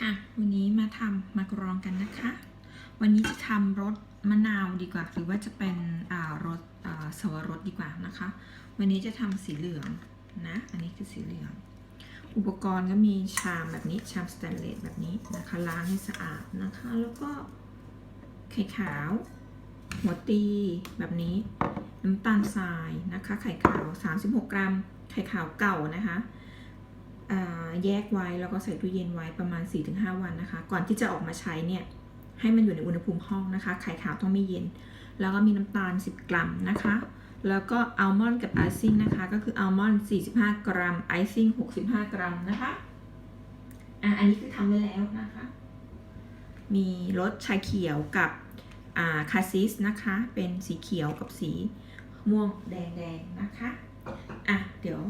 ค่ะวันนี้มาทำมากรองกันนะคะ วันนี้จะทำรสมะนาวดีกว่า หรือว่าจะเป็นรสสวรสดีกว่านะคะ วันนี้จะทำสีเหลืองนะ อันนี้คือสีเหลือง อุปกรณ์ก็มีชามแบบนี้ชามสแตนเลสแบบนี้นะคะล้างให้สะอาดนะคะ แล้วก็ไข่ขาว หัวตีแบบนี้ น้ำตาลทรายนะคะ ไข่ขาว 36 กรัม ไข่ขาวเก่านะคะ แยกไว้แล้วก็ใส่ตู้เย็นไว้ประมาณ 4-5 วันนะคะ ก่อนที่จะออกมาใช้เนี่ยให้มันอยู่ในอุณหภูมิห้องนะคะ ไข่ขาวต้องไม่เย็น แล้วก็มีน้ำตาล 10 กรัมนะคะ แล้วก็อัลมอนด์กับไอซิ่งนะคะ ก็คืออัลมอนด์45 กรัม ไอซิ่ง65 กรัมนะคะอะอันนี้คือทำไว้แล้วนะคะ มีรสชาเขียวกับอ่าคาซิสนะคะ เป็นสีเขียวกับสีม่วงแดงๆนะคะ อะ เดี๋ยว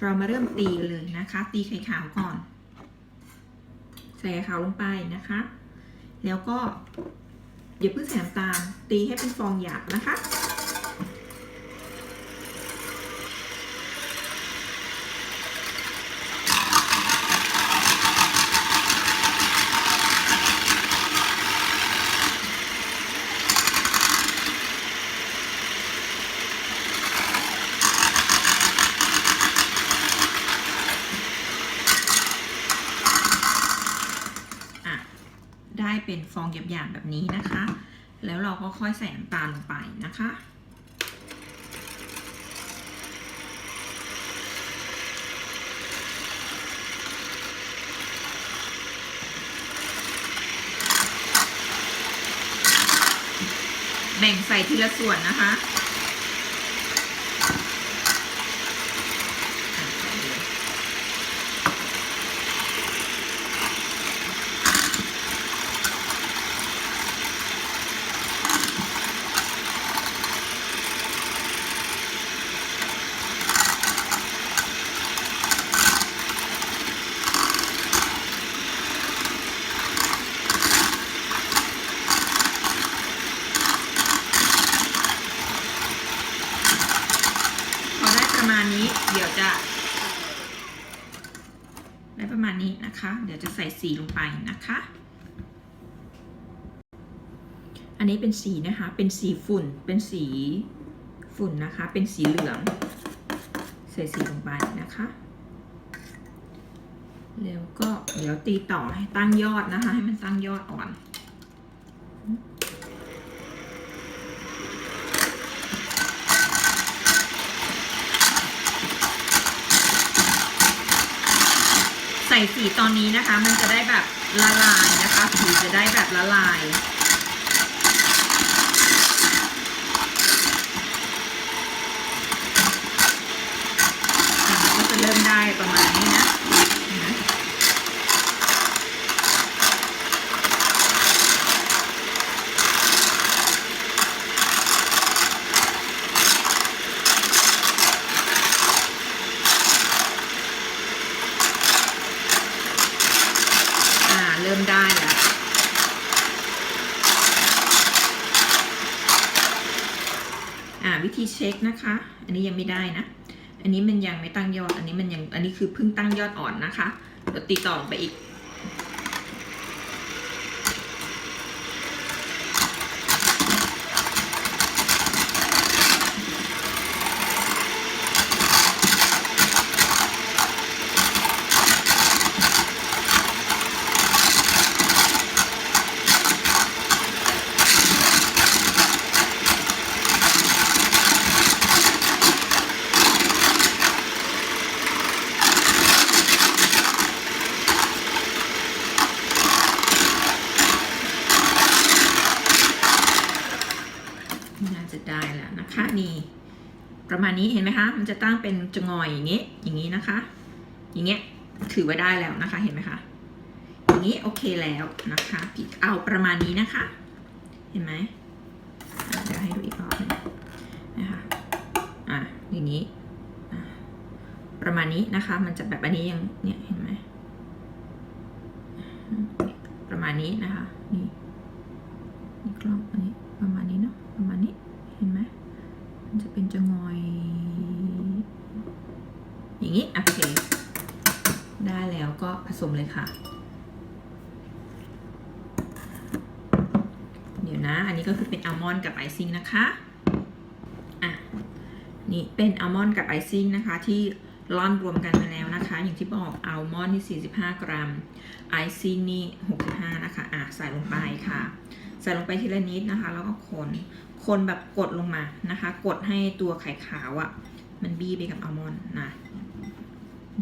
เรามาเริ่มตีเลยนะคะ ตีไข่ขาวก่อน ใส่ไข่ขาวลงไปนะคะ แล้วก็อย่าเพิ่งใส่น้ำตาลตีให้เป็นฟองหยาบนะคะ ได้ เป็นฟองหยาบๆแบบนี้นะคะ แล้วเราก็ค่อยใส่น้ำตาลลงไปนะคะ แบ่งใส่ทีละส่วนนะคะอะใส่เลยพอได้ประมาณ นี้เดี๋ยวจะได้ประมาณนี้นะคะ เดี๋ยวจะใส่สีลงไปนะคะ อันนี้เป็นสีนะคะ เป็นสีฝุ่น เป็นสีฝุ่นนะคะ เป็นสีเหลือง ใส่สีลงไปนะคะ แล้วก็เดี๋ยวตีต่อให้ตั้งยอดนะคะ ให้มันตั้งยอดอ่อน ใส่สีตอนนี้นะคะ มันจะได้แบบละลายนะคะสีจะได้แบบละลาย ก็จะเริ่มได้ประมาณนี้นะนะ อ่า เริ่มได้แล้ว อ่า วิธีเช็คนะคะ อันนี้ยังไม่ได้นะ อันนี้มันยังไม่ตั้งยอด อันนี้มันยัง อันนี้คือเพิ่งตั้งยอดอ่อนนะคะเดี๋ยวตีต่อไปอีก น่าจะได้แล้วนะคะนี่ ประมาณนี้เห็นไหมคะ มันจะตั้งเป็นจงอยอย่างนี้ อย่างนี้นะคะ อย่างเงี้ยถือว่าได้แล้วนะคะ เห็นไหมคะ อย่างนี้โอเคแล้วนะคะพี่เอาประมาณนี้นะคะ เห็นไหมอะเดี๋ยวให้ดูอีกรอบหนึงนะคะอะอย่างนี้ประมาณนี้นะคะ มันจะแบบอันนี้ยังเนี่ยเห็นไหมประมาณนี้นะคะ ค่ะ เดี๋ยวนะ อันนี้ก็คือเป็นอัลมอนด์กับไอซิ่งนะคะอะนี่เป็นอัลมอนด์กับไอซิ่งนะคะที่ร่อนรวมกันมาแล้วนะคะ อย่างที่บอกอัลมอนด์ที่ 45 กรัม ไอซิ่งนี่ 65 นะคะอะใส่ลงไปค่ะ ใส่ลงไปทีละนิดนะคะ แล้วก็คน คนแบบกดลงมานะคะ กดให้ตัวไข่ขาวอะ่ะ มันบี้ไปกับอัลมอนด์นะ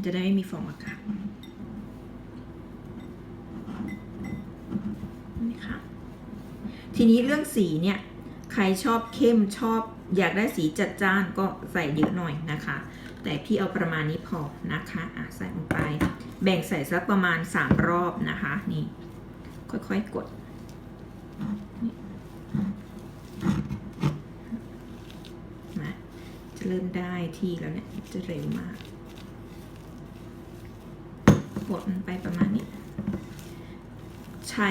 จะได้ไม่มีฟองอากาศ ทีนี้เรื่องสีเนี่ยใครชอบเข้มชอบอยากได้สีจัดจ้านก็ใส่เยอะหน่อยนะคะ แต่พี่เอาประมาณนี้พอนะคะอะใส่ลงไป แบ่งใส่สักประมาณ 3 รอบนะคะนี่ค่อยๆกดนะจะเริ่มได้ที่แล้วเนี่ยจะเร็วมากกดมันไปประมาณนี้ ใช้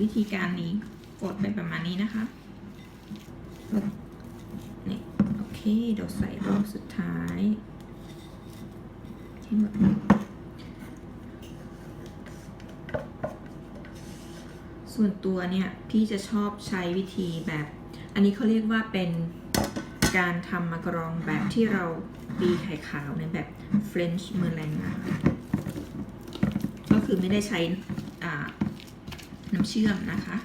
วิธีการนี้ กดไปประมาณนี้นะคะนี่โอเคเดี๋ยวใส่รอบสุดท้ายที่หมดส่วนตัวเนี่ยพี่จะชอบใช้วิธีแบบ อันนี้เขาเรียกว่าเป็นการทำมักรองแบบที่เราตีไข่ขาวในแบบ French m e r l a n นะคะก็คือไม่ได้ใช้น้ำเชื่อมนะคะ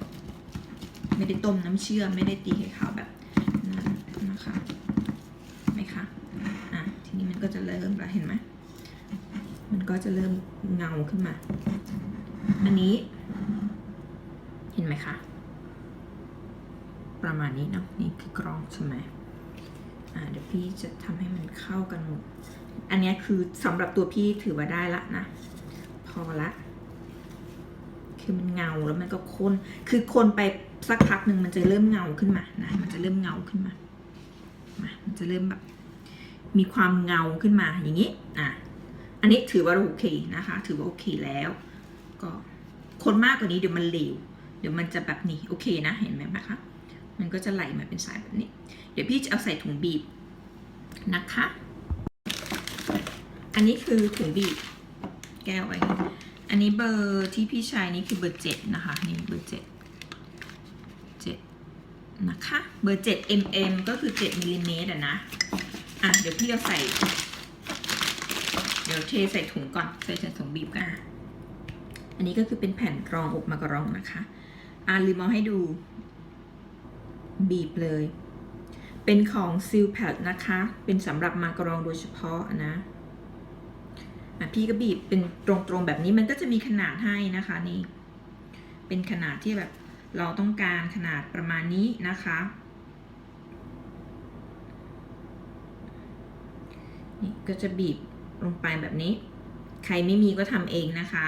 ไม่ได้ต้มน้ำเชื่อมไม่ได้ตีไข่ขาวแบบนั้นนะคะไหมคะอะทีนี้มันก็จะเริ่มแล้วเห็นไหมมันก็จะเริ่มเงาขึ้นมา อันนี้เห็นไหมคะประมาณนี้เนาะนี่คือกรองใช่ไหมอ่าเดี๋ยวพี่จะทำให้มันเข้ากันหมด อันเนี้ยคือสำหรับตัวพี่ถือว่าได้ละนะ พอละ คือมันเงาแล้วมันก็คน คือคนไปสักพักหนึ่งมันจะเริ่มเงาขึ้นมานะ มันจะเริ่มเงาขึ้นมามา มันจะเริ่มแบบ มีความเงาขึ้นมาอย่างนี้ อะ อันนี้ถือว่าโอเคนะคะ ถือว่าโอเคแล้ว ก็คนมากกว่านี้เดี๋ยวมันเหลว เดี๋ยวมันจะแบบนี้โอเคนะ เห็นไหมคะ มันก็จะไหลมาเป็นสายแบบนี้ เดี๋ยวพี่จะเอาใส่ถุงบีบนะคะ อันนี้คือถุงบีบแก้วไว้ อันนี้เบอร์ที่พี่ใช้นี่คือเบอร์เจ็ดนะคะนี่เบอร์เจ็ดเจ็ดนะคะเบอร์เจ็ด mm ก็คือเจ็ดมิลลิเมตรอะนะอะเดี๋ยวพี่เอาใส่ เดี๋ยวเทใส่ถุงก่อนใส่ใส่ถุงบีบกันอันนี้ก็คือเป็นแผ่นรองอบมากรองนะคะอะลืมเอาให้ดู บีบเลย เป็นของซิลแพดนะคะ เป็นสำหรับมากรองโดยเฉพาะนะ พี่ก็บีบเป็นตรงๆแบบนี้มันก็จะมีขนาดให้นะคะนี่ เป็นขนาดที่แบบเราต้องการขนาดประมาณนี้นะคะ นี่ก็จะบีบลงไปแบบนี้ ใครไม่มีก็ทำเองนะคะ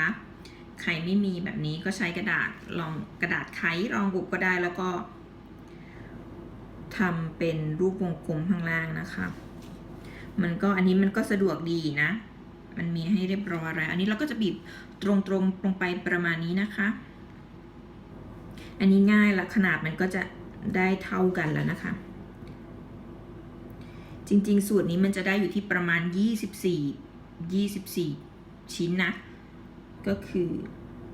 ใครไม่มีแบบนี้ก็ใช้กระดาษรองกระดาษไขรองบุบก็ได้แล้วก็ทำเป็นรูปวงกลมข้างล่างนะคะ มันก็อันนี้มันก็สะดวกดีนะ มันมีให้เรียบร้อยแล้วอันนี้เราก็จะบีบตรงๆลงไปประมาณนี้นะคะ อันนี้ง่ายละขนาดมันก็จะได้เท่ากันแล้วนะคะ จริงๆ สูตรนี้มันจะได้อยู่ที่ประมาณ 24 24 ชิ้นนะ ก็คือ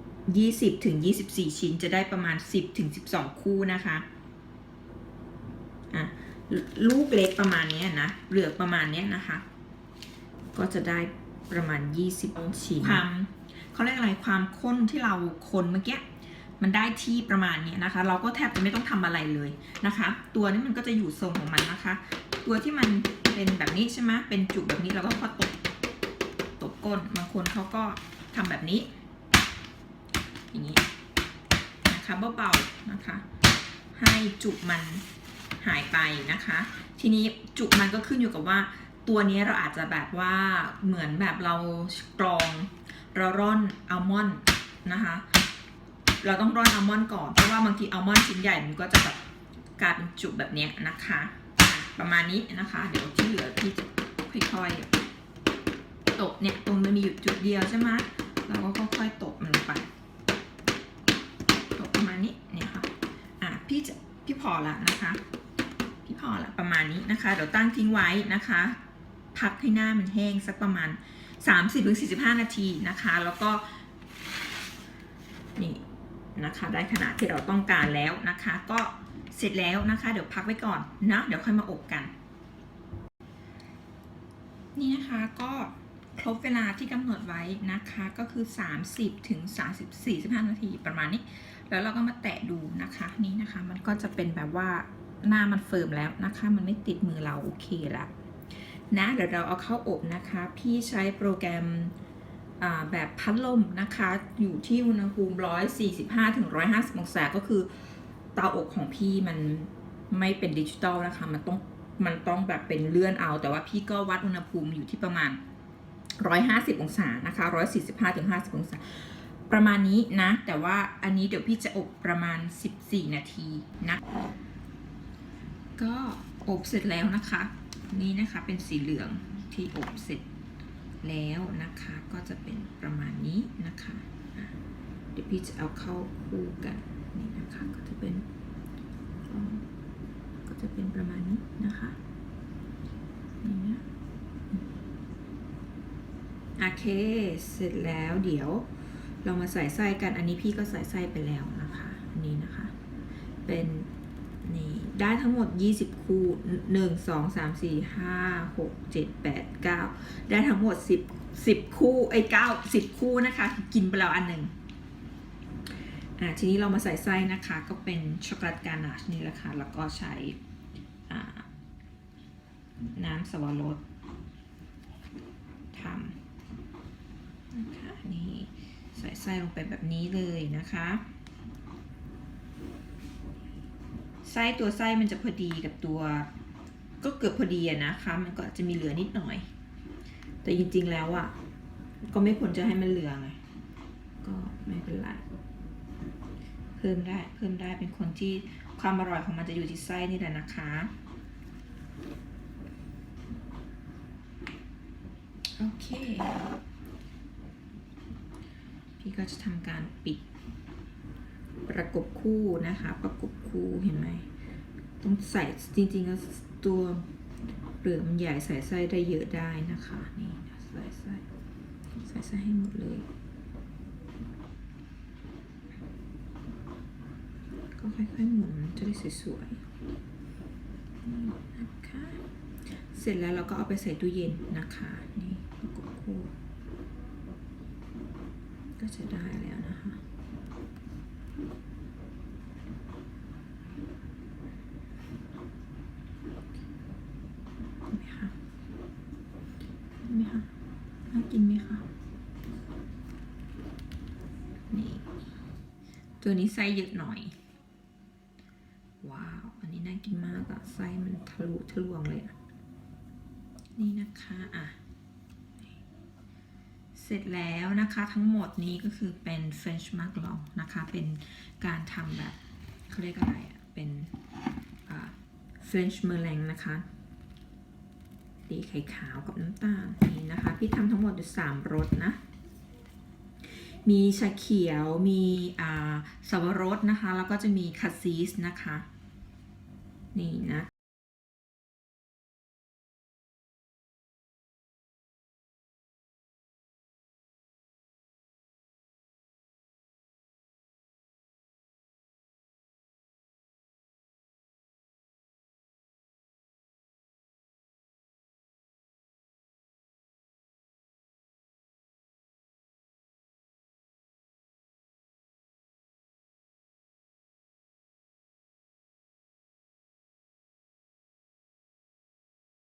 20ถึง24 ชิ้นจะได้ประมาณ 10ถึง12 คู่นะคะอะลูกเล็กประมาณนี้นะเหลือประมาณนี้นะคะ ก็จะได้ ประมาณ 20 ชิ้นความเขาเรียกอะไรความข้นที่เราคนเมื่อกี้มันได้ที่ประมาณนี้นะคะ เราก็แทบจะไม่ต้องทำอะไรเลยนะคะ ตัวนี้มันก็จะอยู่ทรงของมันนะคะ ตัวที่มันเป็นแบบนี้ใช่ไหมเป็นจุกแบบนี้เราก็พอตบตบก้นบางคนเขาก็ทำแบบนี้ อย่างนี้นะคะเบาๆนะคะ ให้จุกมันหายไปนะคะ ทีนี้จุกมันก็ขึ้นอยู่กับว่า ตัวนี้เราอาจจะแบบว่าเหมือนแบบเรากรองเราร่อนอัลมอนด์นะคะ เราต้องร่อนอัลมอนด์ก่อนเพราะว่าบางทีอัลมอนด์ชิ้นใหญ่มันก็จะแบบกลายเป็นจุกแบบนี้นะคะ ประมาณนี้นะคะ เดี๋ยวที่เหลือพี่จะค่อยๆตบเนี่ยตรงมันมีอยู่จุดเดียวใช่ไหมเราก็ค่อยๆตบมันไปตบประมาณนี้เนี่ยค่ะอะพี่จะพี่พอละนะคะ พี่พอละประมาณนี้นะคะเดี๋ยวตั้งทิ้งไว้นะคะ พักให้หน้ามันแห้งสักประมาณ 30-45 นาทีนะคะ แล้วก็นี่นะคะได้ขนาดที่เราต้องการแล้วนะคะ ก็เสร็จแล้วนะคะ เดี๋ยวพักไว้ก่อนนะเดี๋ยวค่อยมาอบกัน นี่นะคะก็ครบเวลาที่กำหนดไว้นะคะก็คือ 30ถึง34 15นาทีประมาณนี้ แล้วเราก็มาแตะดูนะคะนี่นะคะ มันก็จะเป็นแบบว่าหน้ามันเฟิร์มแล้วนะคะ มันไม่ติดมือเราโอเคแล้ว นะเดี๋ยวเราเอาเข้าอบนะคะ พี่ใช้โปรแกรมแบบพัดลมนะคะ อยู่ที่อุณหภูมิ 145ถึง150 องศา ก็คือเตาอบของพี่มันไม่เป็นดิจิตอลนะคะ มันต้องมันต้องแบบเป็นเลื่อนเอา แต่ว่าพี่ก็วัดอุณหภูมิอยู่ที่ประมาณ 150 องศานะคะ 145ถึง50 องศา ประมาณนี้นะ แต่ว่าอันนี้เดี๋ยวพี่จะอบประมาณ 14 นาทีนะ ก็อบเสร็จแล้วนะคะ นี่นะคะเป็นสีเหลืองที่อบเสร็จแล้วนะคะก็จะเป็นประมาณนี้นะคะะเดี๋ยวพี่จะเอาเข้าคู่กันนี่นะคะก็จะเป็นก็จะเป็นประมาณนี้นะคะนี่นะโอเคเสร็จแล้วเดี๋ยวเรามาใส่ไส้กันอันนี้พี่ก็ใส่ไส้ไปแล้วนะคะอันนี้นะคะ เป็น ได้ทั้งหมด 20 คู่ 1 2 3 4 5 6 7 8 9 ได้ทั้งหมด 10 10 คู่ไอ้9 10 คู่นะคะ กินไปแล้วอันหนึ่งอ่าทีนี้เรามาใส่ไส้นะคะ ก็เป็นช็อกโกแลตกานาชนี่แหละค่ะ แล้วก็ใช้อ่าน้ำสวรสทำนะคะนี่ใส่ไส้ลงไปแบบนี้เลยนะคะ ไส้ตัวไส้มันจะพอดีกับตัว ก็เกือบพอดีอะนะคะ มันก็จจะมีเหลือนิดหน่อย แต่จริงๆแล้วอะก็ไม่ควรจะให้มันเหลือไงก็ไม่เป็นไรเพิ่มได้เพิ่มได้เป็นคนที่ความอร่อยของมันจะอยู่ที่ไส้นี่แหละนะคะโอเค พี่ก็จะทำการปิด ประกบคู่นะคะ ประกบคู่เห็นไหมต้องใส่จริงๆแล้วตัวเปลือกมันใหญ่ใส่ไส้ได้เยอะได้นะคะนี่ใส่ไส้ใส่ไส้ให้หมดเลยก็ค่อยๆหมุนจะได้สวยๆนี่นะคะเสร็จแล้วเราก็เอาไปใส่ตู้เย็นนะคะนี่ประกบคู่ก็จะได้แล้วนะคะ เห็นไหมคะเห็นไหมคะน่ากินไหมคะ นี่ ตัวนี้ไส้เยอะหน่อย ว้าว อันนี้น่ากินมากอะไส้มันทะลุทะลวงเลยอะนี่นะคะอะเสร็จแล้วนะคะทั้งหมดนี้ก็คือเป็น French m a c l o n นะคะ เป็นการทำแบบเขาเรียกอะไรอะ่ะเป็น French m e r l a n g นะคะตีไข่ขาวกับน้ำตาลนี่นะคะ พี่ทำทั้งหมดอยู่สามรสนะ มีชาเขียว มีอ่าสับปะรดนะคะ แล้วก็จะมีคาซีสนะคะ นี่นะ